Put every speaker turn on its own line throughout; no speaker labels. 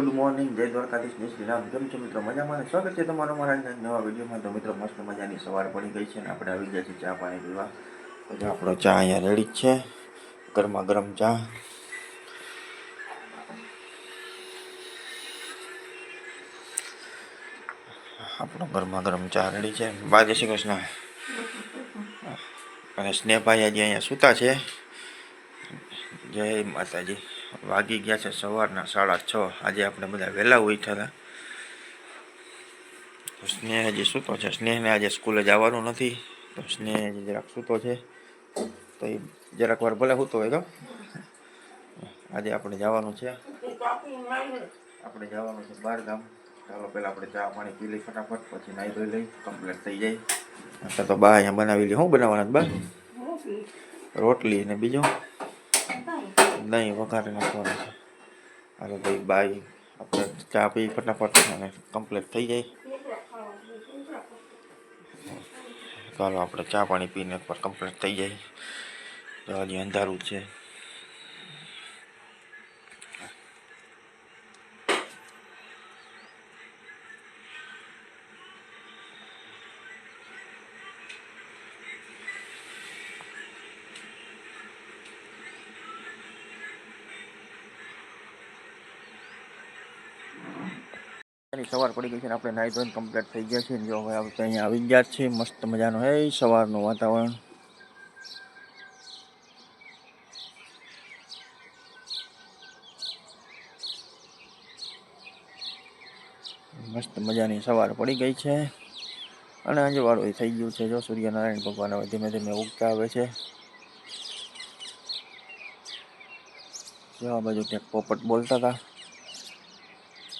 Good morning જય દ્વારકાધીશ જય શ્રી રામ કેમ છો મિત્રો? મજામાં? સ્વાગત છે તમારો મારા નવા વિડીયોમાં. તો મિત્રો, મસ્ત મજાની સવાર પડી ગઈ છે ને આપણે આવી ગયા છીએ ચા પાણી પીવા. તો આપણો ચા અહીંયા રેડી છે. ગરમા ગરમ ચા. આપણો ગરમા ગરમ ચા રેડી છે. બા શ્રી કૃષ્ણ. અને સ્નેહભાઈ આજે અહીંયા સૂતા છે. જય માતાજી. વાગી ગયા છે સવારના સાડા છ. આજે આપણે બધા વહેલા ઉઠ્યા હતા. સ્નેહ હજી સૂતો છે. સ્નેહને આજે સ્કૂલે જવાનું નથી. તો સ્નેહ જરાક સૂતો છે. તો એ જરાક વાર ભલે સૂતો હોય તો. આજે આપણે જવાનું છે. આપણે જવાનું છે બાર ગામ ચાલો પહેલાં આપણે ચા પાણી પી લઈ ફટાફટ, પછી નાહી ધોઈ લઈ કમ્પ્લીટ થઈ જાય. અત્યારે તો બા અહીંયા બનાવી લઈએ શું બનાવવાના બા? રોટલી ને બીજું? નહીં, વઘારે નાખવાનું છે હાલો ભાઈ બાઈ આપણે ચા પી ફટાફટ અને કમ્પ્લીટ થઈ જાય ચાલો, આપણે ચા પાણી પીને એકવાર કમ્પ્લીટ થઈ જાય હજી અંધારું છે. એની સવાર પડી ગઈ છે આપણે નાહી ધોઈને કમ્પ્લીટ થઈ ગયા છે જો હવે આપણે અહીંયા આવી ગયા છે મસ્ત મજાનું. હે, સવારનું વાતાવરણ. મસ્ત મજાની સવાર પડી ગઈ છે. અને અંજવાળું ય થઈ ગયું છે. જો સૂર્યનારાયણ ભગવાન હવે ધીમે ધીમે ઉગતા આવે છે. જો આ બાજુ ક્યાંક પોપટ બોલતા હતા.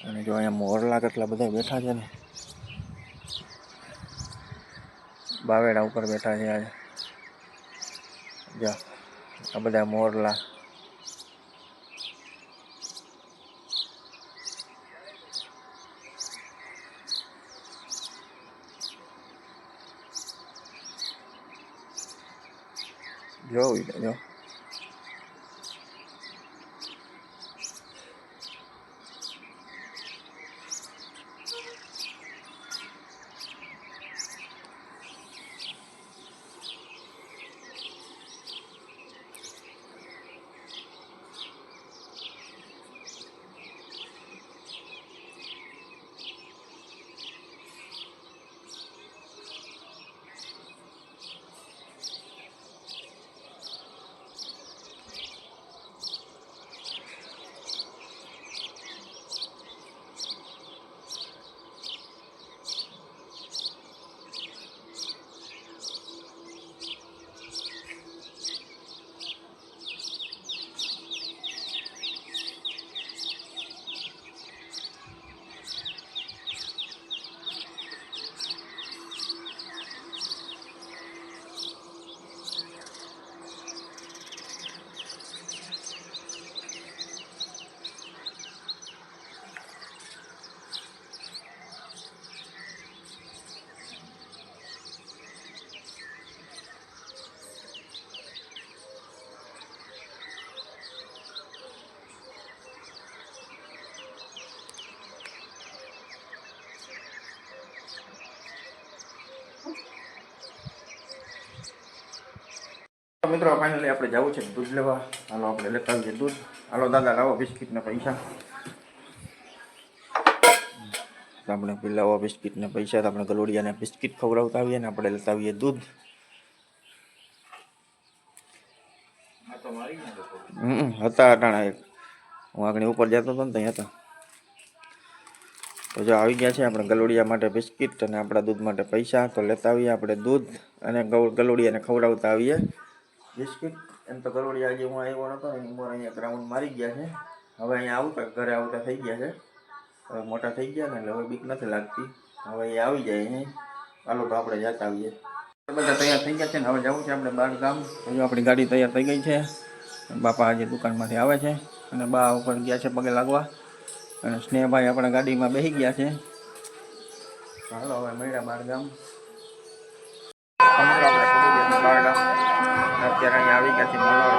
અને જો અહીંયા મોરલા કેટલા બધા બેઠા છે ને, બાવેડા ઉપર બેઠા છે આજે. જો, આ બધા મોરલા. જોઈ લેજો મિત્રો ફાઇનલી આપણે જવું છે દૂધ લેવા. હાલો, આપણે લેતા આવીએ દૂધ. હાલો, દાદા, લાવો બિસ્કિટના પૈસા. આપણે પેલા બિસ્કિટના પૈસા આપણે ગલોડિયાને બિસ્કિટ ખવડાવતા આવીએ ને આપણે લેતા આવીએ દૂધ. હમ, હતા અટાણા એક. હું આગળ ઉપર જતો હતો ને ત્યાં હતા. તો જો આવી ગયા છે આપણે ગલોડિયા માટે બિસ્કિટ અને આપણા દૂધ માટે પૈસા, તો લેતા આવીએ આપણે દૂધ અને ગલોડિયાને ખવડાવતા આવીએ. બિસ્કિટ એમ તો ગલોડિયા આજે હું આવ્યો નહોતો ને ઉંમર અહીંયા ગ્રાઉન્ડ મારી ગયા છે. હવે અહીંયા આવતા, ઘરે આવતા થઈ ગયા છે. હવે મોટા થઈ ગયા ને, એટલે હવે બીક નથી લાગતી. હવે એ આવી જાય અહીં. ચાલો તો આપણે જતા આવીએ. બધા તૈયાર થઈ ગયા છે ને, હવે જવું છે આપણે બાર ગામ. હજુ આપણી ગાડી તૈયાર થઈ ગઈ છે. બાપા આજે દુકાનમાંથી આવે છે અને બા ઉપર ગયા છે પગે લાગવા. અને સ્નેહભાઈ આપણા ગાડીમાં બેસી ગયા છે. હાલો, હવે મળ્યા બાર ગામ. અત્યારે અહીંયા આવી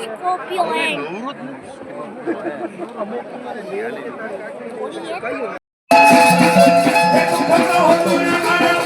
escorpião escorpião Scorpion.
What do you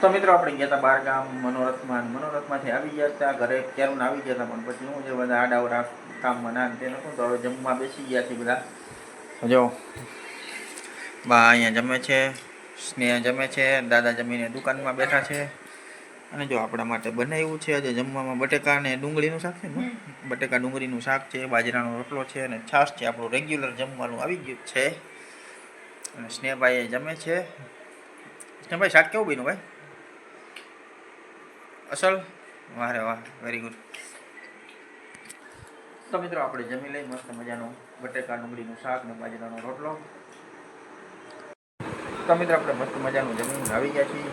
તો
મિત્રો આપણે ગયા હતા બાર ગામ મનોરથમાં મનોરથમાંથી આવી ગયા હતા ઘરે ક્યારું આવી ગયા હતા પણ પછી હું જે બધા આડાવડા કામમાં ના તે નતું તો હવે જમવા બેસી ગયા છે બધા. જો બા અહીંયા જમે છે સ્નેહ જમે છે દાદા જમીને દુકાનમાં બેઠા છે. અને જો આપણા માટે બનાવ્યું છે આજે જમવામાં બટેકા અને ડુંગળીનું શાક છે બટેકા ડુંગળીનું શાક છે બાજરાનો રોટલો છે અને છાશ છે આપણું રેગ્યુલર જમવાનું આવી ગયું છે. અને સ્નેહભાઈ જમે છે. સ્નેહભાઈ શાક કેવું બન્યું ભાઈ? અસલ? વાહ રે વાહ વેરી ગુડ તો મિત્રો, આપણે જમી લઈ મસ્ત મજાનું બટેકા, ડુંગળીનું શાક ને બાજરાનો રોટલો. તો મિત્રો, આપણે મસ્ત મજાનું જમીન આવી ગયા છીએ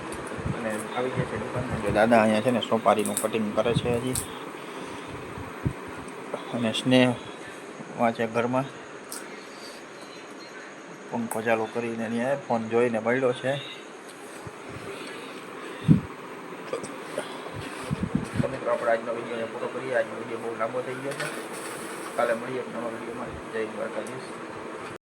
અને આવી ગયા છે દુકાનમાં. જો દાદા અહીંયા છે ને સોપારીનું કટિંગ કરે છે હજી. અને સ્નેહ વાંચે ઘરમાં. પંખો ચાલુ કરીને અહીંયા ફોન જોઈને મળ્યો છે તો મિત્રો આપણે વીડિયો પૂરો કરીએ આજે વીડિયો બહુ લાંબો થઈ ગયો છે કાલે મળીએ નવા વિડીયોમાં જય દ્વારકાધીશ